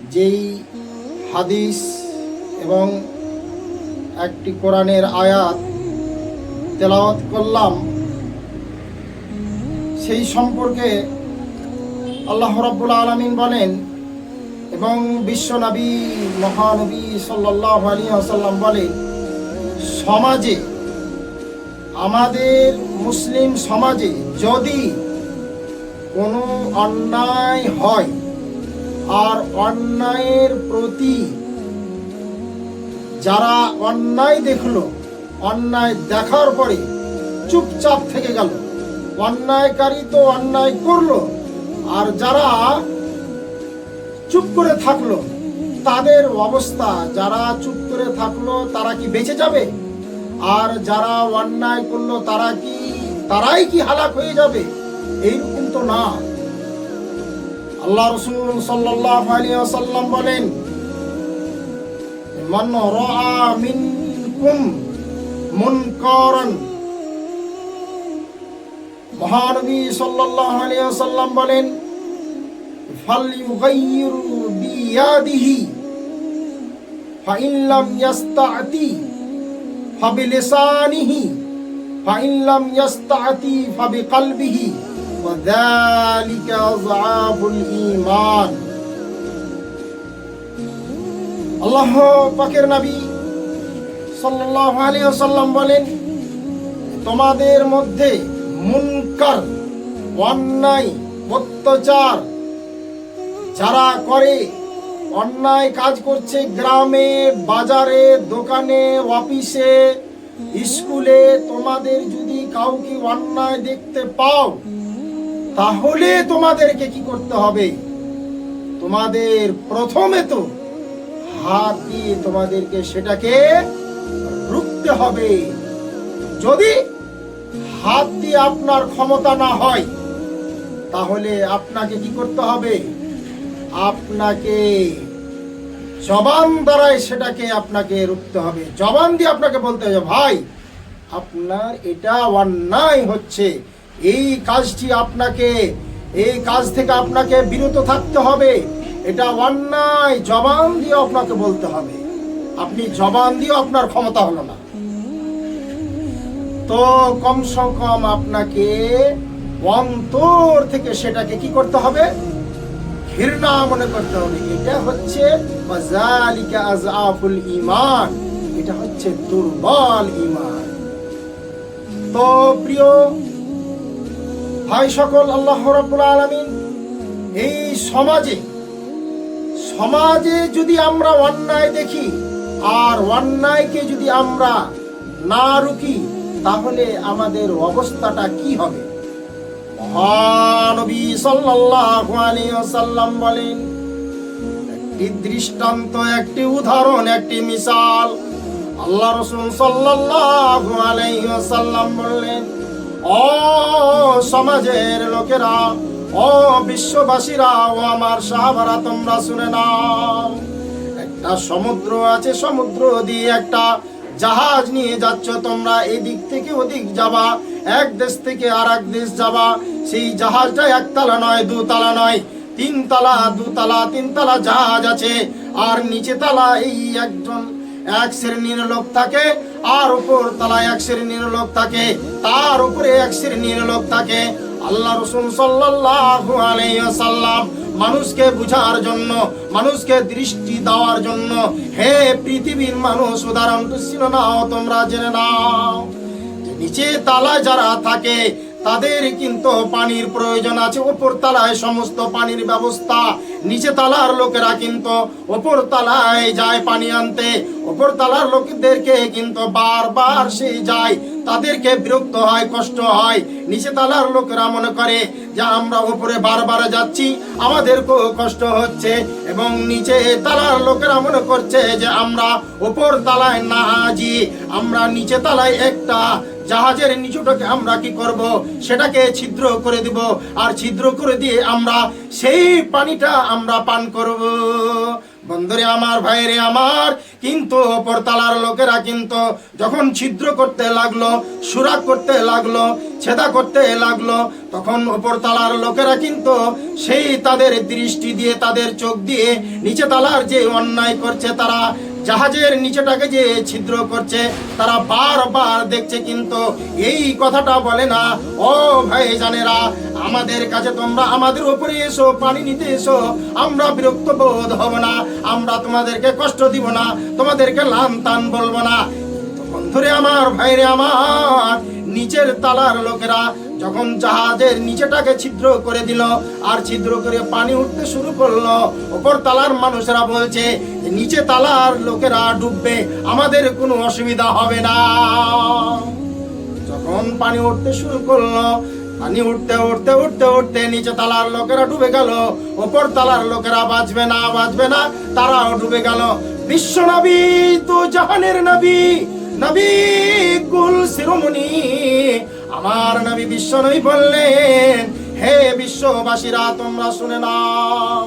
যেই হাদিস এবং একটি কোরআনের আয়াত তেলাওয়াত করলাম, সেই সম্পর্কে আল্লাহ রাব্বুল আলামিন বলেন এবং বিশ্বনবী মহানবী সাল্লাল্লাহু আলাইহি ওয়াসাল্লাম বলেন সমাজে, আমাদের মুসলিম সমাজে যদি কোনো অন্যায় হয় আর অন্যায়ের প্রতি যারা অন্যায় দেখল, অন্যায় দেখার পরে চুপচাপ থেকে গেল। অন্যায়কারী তো অন্যায় করল, আর যারা চুপ করে থাকল, তাদের অবস্থা, যারা চুপ করে থাকল, তারা কি বেঁচে যাবে? আর যারা অন্যায় করল, তারা কি, তারাই কি হালাক হয়ে যাবে? এইরকম তো না। আল্লাহ রসুল সাল্লাল্লাহু আলাইহি ওয়াসাল্লাম বলেন, মান রাআ মিনকুম মুনকারান। মহানবী সাল্লাল্লাহু আলাইহি ওয়াসাল্লাম বলেন, ফালইউগাইয়িরু বিয়াদিহি, ফাইন লাম ইয়াস্তাতি ফাবিলিসানিহি, ফাইন وذلك أضعاف الإيمان আল্লাহ পাকের নবী সাল্লাল্লাহু আলাইহি ওয়াসাল্লাম বলেন তোমাদের মধ্যে মুনকার অন্যায় অত্যাচার যারা করে অন্যায় কাজ করছে গ্রামে বাজারে দোকানে অফিসে স্কুলে তোমাদের যদি কাউকে অন্যায় দেখতে পাও তাহলে তোমাদেরকে কি করতে হবে? তোমাদের প্রথমে তো হাত দিয়ে তোমাদেরকে সেটাকে রুখতে হবে। যদি হাত দিয়ে আপনার ক্ষমতা না হয়, তাহলে আপনাকে কি করতে হবে? আপনাকে জবান দ্বারাই সেটাকে আপনাকে রুখতে হবে। জবান দিয়ে আপনাকে বলতে হবে, ভাই, আপনার এটা অন্যায় হচ্ছে। এই কাজটি আপনাকে, এই কাজ থেকে আপনাকে বিরত থাকতে হবে। এটা অন্যায় জবান দিয়ে আপনাকে বলতে হবে। আপনি জবান দিয়ে আপনার ক্ষমতা হলো না। তো কমসে কম আপনাকে অন্তর থেকে সেটাকে কি করতে হবে? ঘৃণা মনে করতে হবে। এটা হচ্ছে ঈমান। এটা হচ্ছে দুর্বল ইমান তো প্রিয় ভাই সকল আল্লাহ রাব্বুল আলমিন, এই সমাজে সমাজে যদি আমরা অন্যায় দেখি আর অন্যায়কে যদি আমরা না রুকি তাহলে আমাদের অবস্থাটা কি হবে? মহানবী সাল্লাল্লাহু আলাইহি ওয়াসাল্লাম বলেন, একটি দৃষ্টান্ত, একটি উদাহরণ, একটি মিসাল আল্লাহ রাসূল সাল্লাল্লাহু আলাইহি ওয়াসাল্লাম বললেন ও সমাজের লোকেরা, ও বিশ্ববাসীরা, ও আমার সাহাবারা, তোমরা শুনে নাও। একটা সমুদ্র আছে, সমুদ্র দিয়ে একটা জাহাজ নিয়ে যাচ্ছ, তোমরা এদিক থেকে ওদিক যাবা, এক দেশ থেকে আর এক দেশ যাবা। সেই জাহাজটা একতলা নয়, দুতলা নয়, তিনতলা, দুতলা, তিনতলা জাহাজ আছে, আর নিচে তলা এই একজন এক শ্রেণির লোক থাকে, আর উপর তলায় এক শ্রেণির লোক থাকে, তার উপরে এক শ্রেণির লোক থাকে। আল্লাহ রসুল সাল্লাল্লাহু আলাইহি ওয়াসাল্লাম মানুষকে বুঝার জন্য, মানুষকে দৃষ্টি দেওয়ার জন্য, হে পৃথিবীর মানুষ, উদাহরণ ছিল নাও তোমরা জেনে নাও। নিচে তালায় যারা থাকে তাদের কিন্তু পানির প্রয়োজন আছে। ওপর তালায় সমস্ত পানির ব্যবস্থা, নিচে তালার লোকেরা কিন্তু ওপর তালায় যায় পানি আনতে। ওপর তালার লোকদেরকে কিন্তু বারবার সে যায়, তাদেরকে বিরক্ত হয়, কষ্ট হয়। নিচে তালার লোকেরা মনে করে যে, আমরা উপরে বারবার যাচ্ছি, আমাদেরকেও কষ্ট হচ্ছে। এবং নিচে তালার লোকেরা মনে করছে যে, আমরা ওপর তালায় না আজি আমরা নিচে তালায় একটা জাহাজের নিচুটাকে আমরা কি করব? সেটাকে ছিদ্র করে দিব। আর ছিদ্র করে দিয়ে আমরা সেই পানিটা আমরা পান করব। বন্ধুরে আমার, ভাইরে আমার, কিন্তু ওপরতলার লোকেরা কিন্তু যখন ছিদ্র করতে লাগল, সুরাগ করতে লাগল, ছেদা করতে লাগল, তখন ওপরতলার লোকেরা কিন্তু সেই তাদের দৃষ্টি দিয়ে, তাদের চোখ দিয়ে নিচে তালার যে অন্যায় করছে, তারা জাহাজের নিচেটাকে যে ছিদ্র করছে, তারা বারবার দেখছে, কিন্তু এই কথাটা বলে না। ও ভাই জানেরা আমাদের কাছে তোমরা আমাদের উপরে এসো, পানি নিতে এসো। আমরা বিরক্ত বোধ হব না, আমরা তোমাদেরকে কষ্ট দিব না, তোমাদেরকে লান টান বলব না। বন্ধুরে আমার, ভাইরে আমার, নিচের তালার লোকেরা যখন জাহাজের নিচেটাকে ছিদ্র করে দিল আর ছিদ্র করে পানি উঠতে শুরু করল, ওপর তালার মানুষেরা বলছে, নিচে তালার লোকেরা ডুববে, আমাদের কোনো অসুবিধা হবে না। যখন পানি উঠতে শুরু করল, পানি উঠতে উঠতে উঠতে উঠতে নিচে তালার লোকেরা ডুবে গেল, ওপর তালার লোকেরা বাঁচবে না বাঁচবে না, তারাও ডুবে গেল। বিশ্ব নবী তো জাহানের নবী নবী কুল শিরোমণি আমার নবী বিশ্ব নবী বললেন, হে বিশ্ববাসীরা, তোমরা শুনে নাও,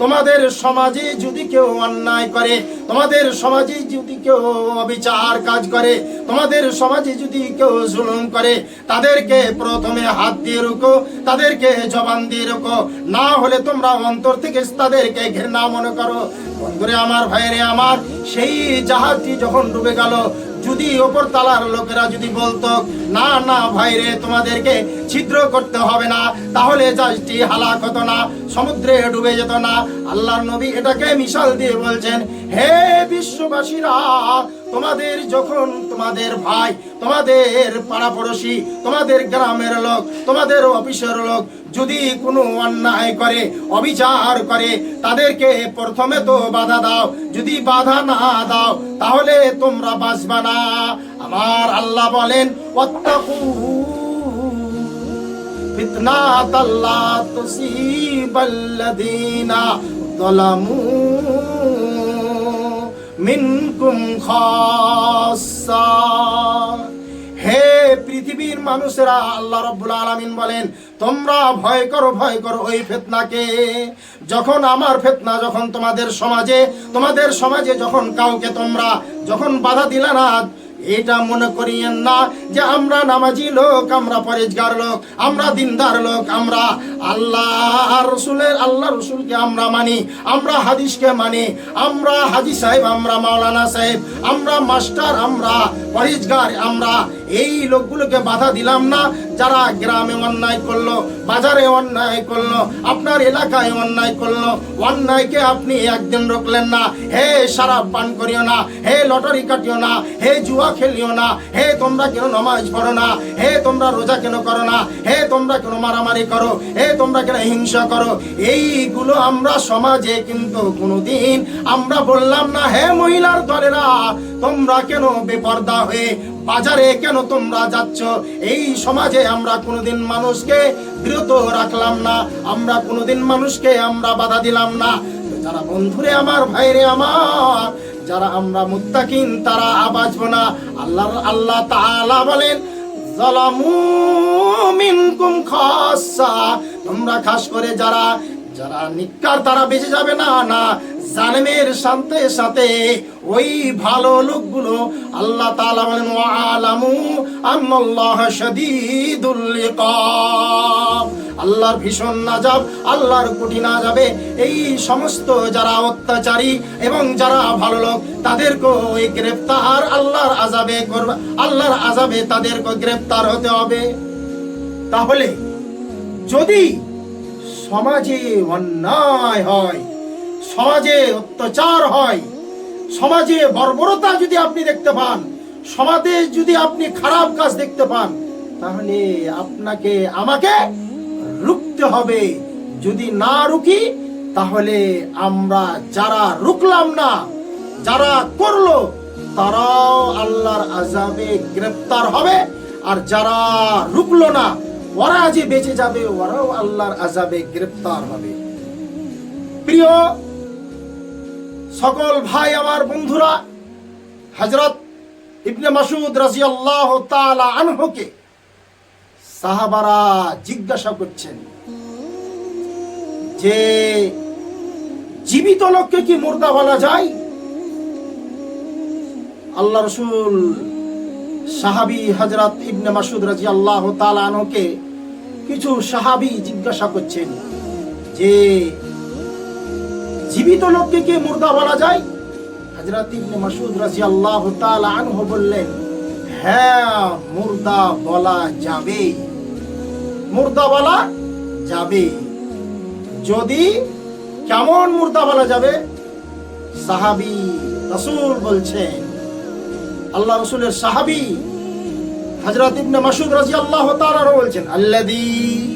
তোমাদের সমাজে যদি কেউ অন্যায় করে, তোমাদের সমাজে যদি কেউ অবিচার কাজ করে, তোমাদের সমাজে যদি কেউ জুলুম করে, তাদেরকে প্রথমে হাত দিয়ে রুকো, তাদেরকে জবান দিয়ে রুকো। না হলে তোমরা অন্তর থেকে তাদেরকে ঘৃণা মনে করো। বন্ধুরে, আমার ভাইরে, আমার সেই জাহাজটি যখন ডুবে গেল যদি ওপর তালার লোকেরা যদি বলতো, না না ভাইরে তোমাদেরকে ছিদ্র করতে হবে না, তাহলে জাহাজটি হালাক হতো না, সমুদ্রে ডুবে যেত না। আল্লাহ নবী এটাকে মিশাল দিয়ে বলছেন, হে বিশ্ববাসীরা তোমাদের যখন তোমাদের ভাই, তোমাদের পাড়া পাড়াপড়শি, তোমাদের গ্রামের লোক, তোমাদের অফিসের লোক যদি কোনো অন্যায় করে, অবিচার করে, তাদেরকে প্রথমে তো বাধা দাও। যদি বাধা না দাও, তাহলে তোমরা বাঁচবা না। আমার আল্লাহ বলেন, ওয়াত্তাকু ফিতনাত আল্লাহ তুসিবাল্লাযীনা যালামু মিনকুম খাসা হে পৃথিবীর মানুষেরা, আল্লাহ রব্বুল আলামিন বলেন, তোমরা ভয় করো ভয় করো ওই ফেতনাকে। যখন আমার ফেতনা যখন তোমাদের সমাজে তোমাদের সমাজে যখন কাউকে তোমরা যখন বাধা দিলা না এটা মনে করিয়েন না যে আমরা নামাজি লোক, আমরা পরেজগার লোক, আমরা দিনদার লোক, আমরা আল্লাহ রসুলের আল্লাহ রসুলকে আমরা মানি, আমরা হাদিসকে মানি, আমরা হাজি সাহেব, আমরা মাওলানা সাহেব, আমরা মাস্টার, আমরা পরেজগার, আমরা এই লোকগুলোকে বাধা দিলাম না। যারা গ্রামে অন্যায় করল, বাজারে অন্যায় করল, আপনার এলাকায় অন্যায় করল, অন্যায়কে আপনি একদিন রোকলেন না। হে সারা পান করিও না, হে লটারি কাটিও না, হে জুয়া খেলিও না, হে তোমরা কেন নমাজ পড়ো না, হে তোমরা রোজা কেন করো না, হে তোমরা কেন মারামারি করো, হে তোমরা কেন হিংসা করো। এইগুলো আমরা সমাজে কিন্তু কোনোদিন আমরা বললাম না, হে মহিলার দলেরা, তোমরা কেন বেপর্দা হয়ে বাজারে কেন তোমরা যাচ্ছ? এই সমাজে আমরা কোনোদিন মানুষকে বিরত রাখলাম না। আমরা কোনোদিন মানুষকে আমরা বাধা দিলাম না। যারা বন্ধুরে আমার, ভাইরে আমার, যারা আমরা মুত্তাকিন, তারা বাঁচব না আল্লাহ আল্লাহ তাআলা বলেন তোমরা খাস করে যারা যারা নিকার তারা বেঁচে যাবে না না জালেমের সাথে সাথে ওই ভালো লোকগুলো আল্লাহ তাআলা বলেন আলামু আন্নাল্লাহ শাদীদুল আল্লাহর ভীষণ না নাজাব, আল্লাহর কুটি না যাবে এই সমস্ত যারা অত্যাচারী এবং যারা ভালো লোক তাদেরকে ওই গ্রেফতার আল্লাহর আজাবে করবে, আল্লাহর আজাবে তাদেরকে গ্রেফতার হতে হবে। তাহলে যদি সমাজে অন্যায় হয় সমাজে অত্যাচার হয়, সমাজে বর্বরতা যদি আপনি দেখতে পান, সমাজে যদি আপনি খারাপ কাজ দেখতে পান, তাহলে আপনাকে, আমাকে রুখতে হবে। যদি না রুকি তাহলে আমরা যারা রুকলাম না, যারা করল, তারাও আল্লাহর আজাবে গ্রেফতার হবে। আর যারা রুকলো না, ওরা যে বেঁচে যাবে, ওরাও আল্লাহর আজাবে গ্রেফতার হবে। প্রিয় সকল ভাই, আমার বন্ধুরা হজরত ইবনে মাসুদ রাজিয়াল্লাহ তাআলা আনহুকে সাহাবারা জিজ্ঞাসা করছেন যে, জীবিত লোককে কি মুর্দা বলা যায়? আল্লাহ রসুল সাহাবি হজরত ইবনে মাসুদ রাজি আল্লাহ তালা তালানকে কিছু সাহাবি জিজ্ঞাসা করছেন যে জীবিত লোককে কে মুর্দা বলা যায়? হজরত ইবনে মাসুদ রাজি আল্লাহ তালানহ বললেন হ্যাঁ মুর্দা বলা যাবে। মুর্দা বলা যাবে। যদি কেমন মুর্দা বলা যাবে? সাহাবি রসুল বলছেন, আল্লাহ রসুলের সাহাবি হযরত ইবনে মাসুদ রাদিয়াল্লাহু তাআলা বলছেন, আল্লাযী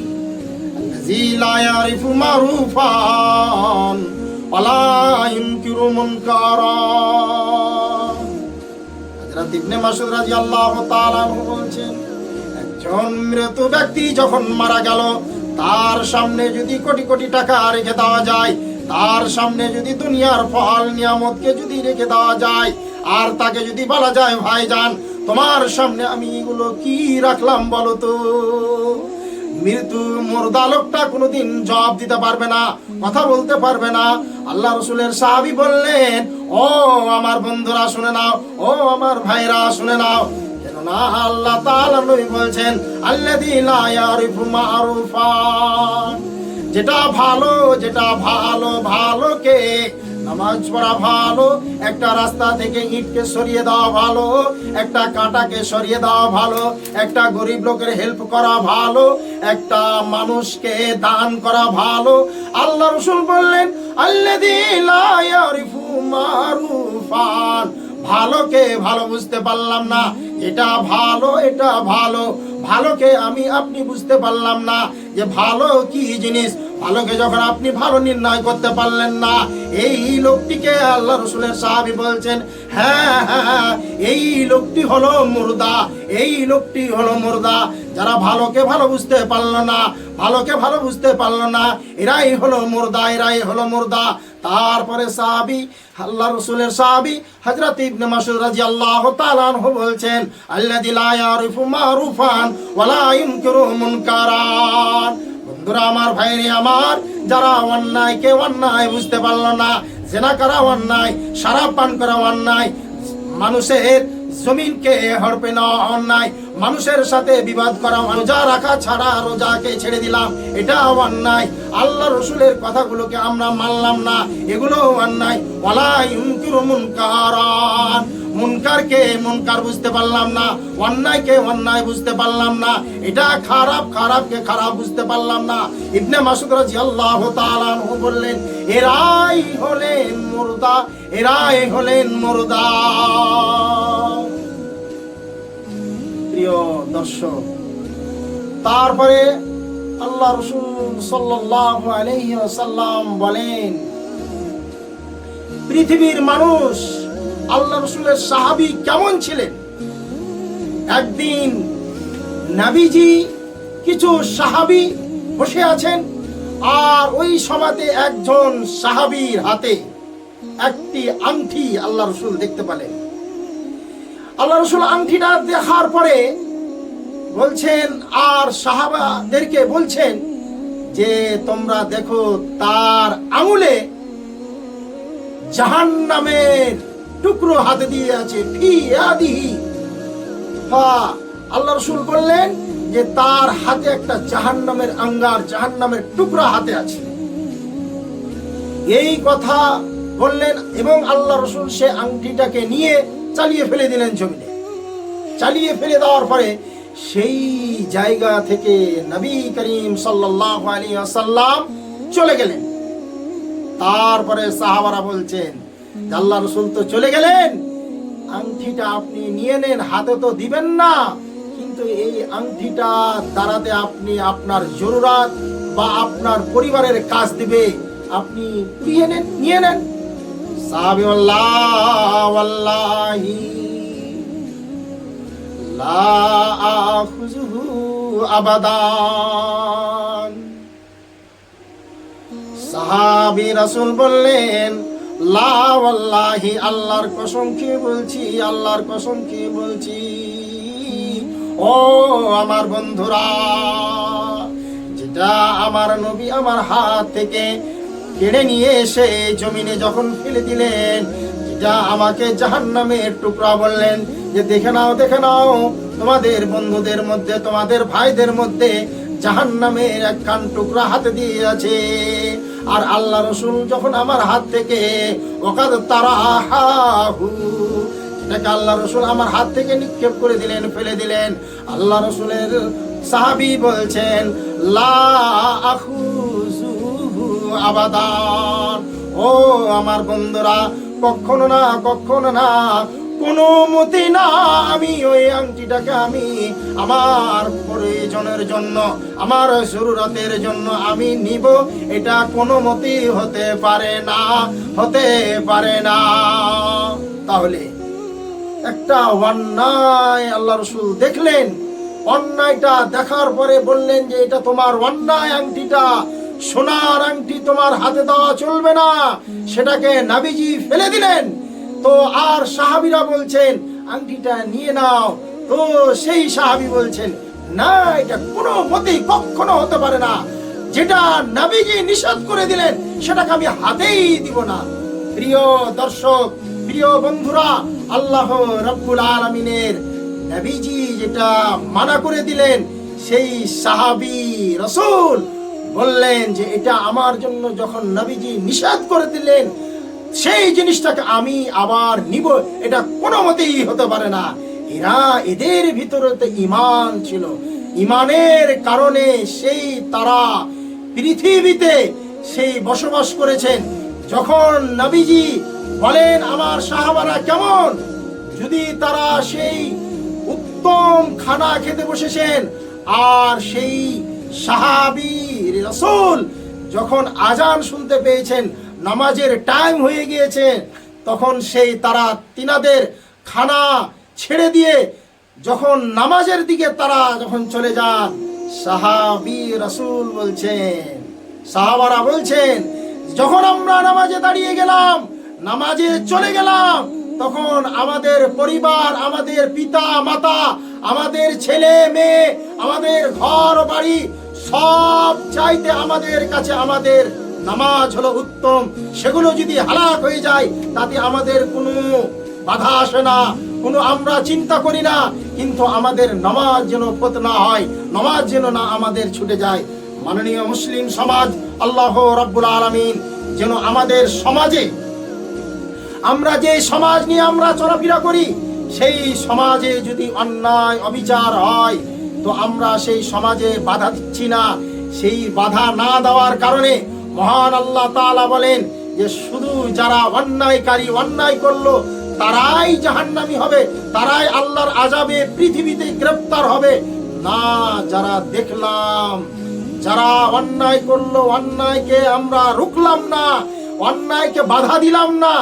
আল্লাযী লা ইয়ারিফু মারুফান। একজন মৃত ব্যক্তি যখন মারা গেল, তার সামনে যদি কোটি কোটি টাকা রেখে দেওয়া যায়, তার সামনে যদি দুনিয়ার ফল নিয়ামতকে যদি রেখে দেওয়া যায়, আর তাকে যদি বলা যায় ভাইজান তোমার সামনে আমি এগুলো কি রাখলাম বলো তো? মৃত্যু মুর্দা লোকটা কোনোদিন জবাব দিতে পারবে না, কথা বলতে পারবে না। আল্লাহ রসুলের সাহাবি বললেন, ও আমার বন্ধুরা, শুনে নাও, ও আমার ভাইরা, শুনে নাও। কেননা আল্লাহ তাআলা বলছেন, আল্লাযী যেটা ভালো যেটা ভালো, ভালোকে নামাজ পড়া ভালো, একটা রাস্তা থেকে ইটকে সরিয়ে দেওয়া ভালো, একটা কাঁটাকে সরিয়ে দেওয়া ভালো, একটা গরিব লোকের হেল্প করা ভালো, একটা মানুষকে দান করা ভালো। আল্লাহ রসুল বললেন ভালোকে ভালো বুঝতে পারলাম না, এটা ভালো এটা ভালো। ভালোকে আমি, আপনি বুঝতে পারলাম না যে ভালো কি জিনিস? ভালোকে যখন আপনি ভালো নির্ণয় করতে পারলেন না এই লোকটিকে আল্লাহ রসুলের সাহাবি বলছেন হ্যাঁ হ্যাঁ হ্যাঁ, এই লোকটি হলো মুর্দা এই লোকটি হলো মুর্দা। যারা ভালোকে ভালো বুঝতে পারল না ভালোকে ভালো বুঝতে পারল না এরাই হলো মুর্দা এরাই হলো মুর্দা। তারপরে সাহাবি আল্লাহ রসুলের সাহাবি হযরত ইবনে মাসুদ রাদিয়াল্লাহু তাআলা আনহু বলছেন আল্লাযী লা ইয়ারিফু মারুফান ওয়ালা ইনকিরু মুনকারান। বন্ধুরা আমার ভাইরে আমার, যারা অন্যায় অন্যায়কে অন্যায় বুঝতে পারল না। জেনা করা অন্যায়, সারা পান করা অন্যায়। মানুষের জমিনকে হড়পে নেওয়া অন্যায়। মানুষের সাথে বিবাদ করা, রোজা রাখা ছাড়া রোজাকে ছেড়ে দিলাম এটা অন্যায়। আল্লাহ রসুলের কথাগুলোকে আমরা মানলাম না এগুলো অন্যায়। ওয়ালা ইউনকিরু মুনকারান। মুনকারকে, মুনকার বুঝতে পারলাম না, অন্যায়কে অন্যায় বুঝতে পারলাম না, এটা খারাপ, খারাপকে খারাপ বুঝতে পারলাম না। ইবনে মাসুদ রাদিয়াল্লাহু তাআলা বললেন, এরাই হলেন মুর্দা, এরাই হলেন মুর্দা। প্রিয় দর্শক, তারপরে আল্লাহ রসুল সাল্লাল্লাহু আলাইহি ওয়াসাল্লাম বলেন, পৃথিবীর মানুষ আল্লাহ রসুলের সাহাবি কেমন ছিলেন? একদিন নাবিজি কিছু সাহাবি বসে আছেন আর ওই সমাতে একজন সাহাবীর হাতে একটি আংটি আল্লাহ রসুল দেখতে পেলেন। আল্লাহ রসুল আংটিটা দেখার পরে বলছেন, আর সাহাবাদেরকে বলছেন যে, তোমরা দেখো তার আঙুলে জাহান নামের টুকরো হাতে দিয়ে আছে আল্লাহ রসুল বললেন যে তার হাতে একটা জাহান নামের আঙ্গার জাহান নামের টুকরা হাতে আছে। এই কথা বললেন এবং আল্লাহ রসুল সে আংটিটাকে নিয়ে চালিয়ে ফেলে দিলেন জমিনে। চালিয়ে ফেলে দেওয়ার পরে সেই জায়গা থেকে নবী করিম সাল্লাল্লাহু আলাইহি ওয়াসাল্লাম চলে গেলেন। তারপরে সাহাবারা বলছেন আল্লাহ রসুল তো চলে গেলেন। আংটিটা আপনি নিয়ে নেন, হাতে তো দিবেন না। কিন্তু এই আংটিটা দ্বারাতে আপনি আপনার জরুরাত বা আপনার পরিবারের কাজ দিবে। আপনি নিয়ে নেন নিয়ে নেন। সাহাবি আল্লাহ আবাদান। সাহাবি রাসূল বললেন লা ওয়াল্লাহি, আল্লাহর কসম খেয়ে বলছি, আল্লাহর কসম খেয়ে বলছি? ও আমার বন্ধুরা, যেটা আমার নবী আমার হাত থেকে কেড়ে নিয়ে এসে জমিনে যখন ফেলে দিলেন, যেটা আমাকে জাহান জাহান্নামের টুকরা বললেন যে, দেখে নাও দেখে নাও, তোমাদের বন্ধুদের মধ্যে, তোমাদের ভাইদের মধ্যে জাহান্নামের এক কান টুকরা হাতে দিয়ে আছে আর আল্লাহ রসুল যখন আমার হাত থেকে, ওকাদ তারা এটাকে আল্লাহ রসুল আমার হাত থেকে নিক্ষেপ করে দিলেন, ফেলে দিলেন। আল্লাহ রসুলের সাহাবি বলছেন, লা আবাদান ও আমার বন্ধুরা, কখনো না কখনো না কোনো মতে না, আমি ওই আংটিটাকে আমি আমার প্রয়োজনের জন্য, আমার জরুরতের জন্য আমি নিব। এটা কোনো মতেই হতে পারে না, হতে পারে না। তাহলে একটা অন্যায় আল্লাহ রসুল দেখলেন, অন্যায়টা দেখার পরে বললেন যে এটা তোমার অন্যায় আংটিটা, সোনার আংটি তোমার হাতে দেওয়া চলবে না, সেটাকে নাবিজি ফেলে দিলেন। তো আর সাহাবিরা বলছেন, আংটিটা নিয়ে নাও। তো সেই সাহাবি বলছেন, না, এটা কোনো মতেই কখনো হতে পারে না। যেটা নাবিজি নিষেধ করে দিলেন, সেটাকে আমি হাতেই দিব না। প্রিয় দর্শক, প্রিয় বন্ধুরা, আল্লাহ রব্বুল আলমিনের নবীজি যেটা মানা করে দিলেন, সেই সাহাবি রসুল বললেন যে, এটা আমার জন্য যখন নবীজি নিষেধ করে দিলেন সেই জিনিসটাকে আমি আবার নিব, এটা কোনো মতেই হতে পারে না। এরা এদের ভিতরে তো ইমান ছিল। ইমানের কারণে সেই তারা পৃথিবীতে সেই বসবাস করেছেন। যখন নবীজি বলেন, আমার সাহাবারা কেমন? যদি তারা সেই উত্তম খানা খেতে বসেছেন, আর সেই সাহাবি রসুল যখন আজান শুনতে পেয়েছেন নামাজের টাইম হয়ে গিয়েছে, তখন সেই তারা তিনাদের খানা ছেড়ে দিয়ে যখন নামাজের দিকে তারা যখন চলে যান, সাহাবি রসুল বলছেন, সাহাবারা বলছেন, যখন আমরা নামাজে দাঁড়িয়ে গেলাম, নামাজে চলে গেলাম, তখন আমাদের পরিবার, আমাদের পিতা, মাতা, আমাদের ছেলে, মেয়ে, আমাদের ঘর বাড়ি সব চাইতে আমাদের কাছে আমাদের নামাজ হলো উত্তম। সেগুলো যদি হালাক হয়ে যায়, তাতে আমাদের কোনো বাধা আসে না, কোনো আমরা চিন্তা করি না, কিন্তু আমাদের নামাজ যেন পত না হয়, নামাজ যেন না আমাদের ছুটে যায়। মাননীয় মুসলিম সমাজ, আল্লাহ রব্বুল আলমিন যেন আমাদের সমাজে, আমরা যে সমাজ নিয়ে আমরা চলাফেরা করি, সেই সমাজে যদি অন্যায়, অবিচার হয়, তো আমরা সেই সমাজে বাধা দিচ্ছি না। সেই বাধা না দেওয়ার কারণে মহান আল্লাহ তালা বলেন যে শুধু যারা অন্যায়কারী অন্যায় করল, তারাই জাহান্নামি হবে, তারাই আল্লাহর আজাবে পৃথিবীতে গ্রেপ্তার হবে। না, যারা দেখলাম, যারা অন্যায় করল, অন্যায়কে আমরা রুখলাম না, অন্যায়কে বাধা দিলাম না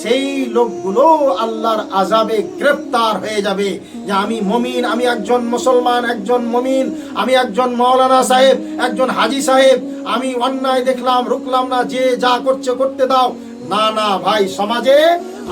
সেই লোকগুলো আল্লাহর আজাবে গ্রেপ্তার হয়ে যাবে। যে আমি মমিন, আমি একজন মুসলমান, একজন মমিন, আমি একজন মৌলানা সাহেব, একজন হাজি সাহেব, আমি অন্যায় দেখলাম রুকলাম না, যে যা করছে করতে দাও। না না, ভাই, সমাজে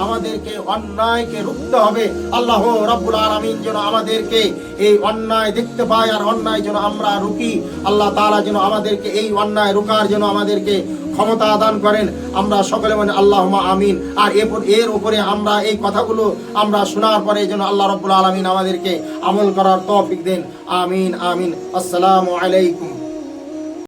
আমাদেরকে অন্যায়কে রুখতে হবে। আল্লাহ রাব্বুল আলামিন যেন আমাদেরকে এই অন্যায় দেখতে পাই আর অন্যায় যেন আমরা রুকি আল্লাহ তাআলা যেন আমাদেরকে এই অন্যায় রুকার যেন আমাদেরকে ক্ষমতা আদান করেন, আমরা সকলে মানে আল্লাহ আমিন। আর এরপর এর উপরে আমরা এই কথাগুলো আমরা শোনার পরে যেন আল্লাহ রব্বুল আলমিন আমাদেরকে আমল করার তফিক দেন। আমিন আমিন। আসসালামু আলাইকুম।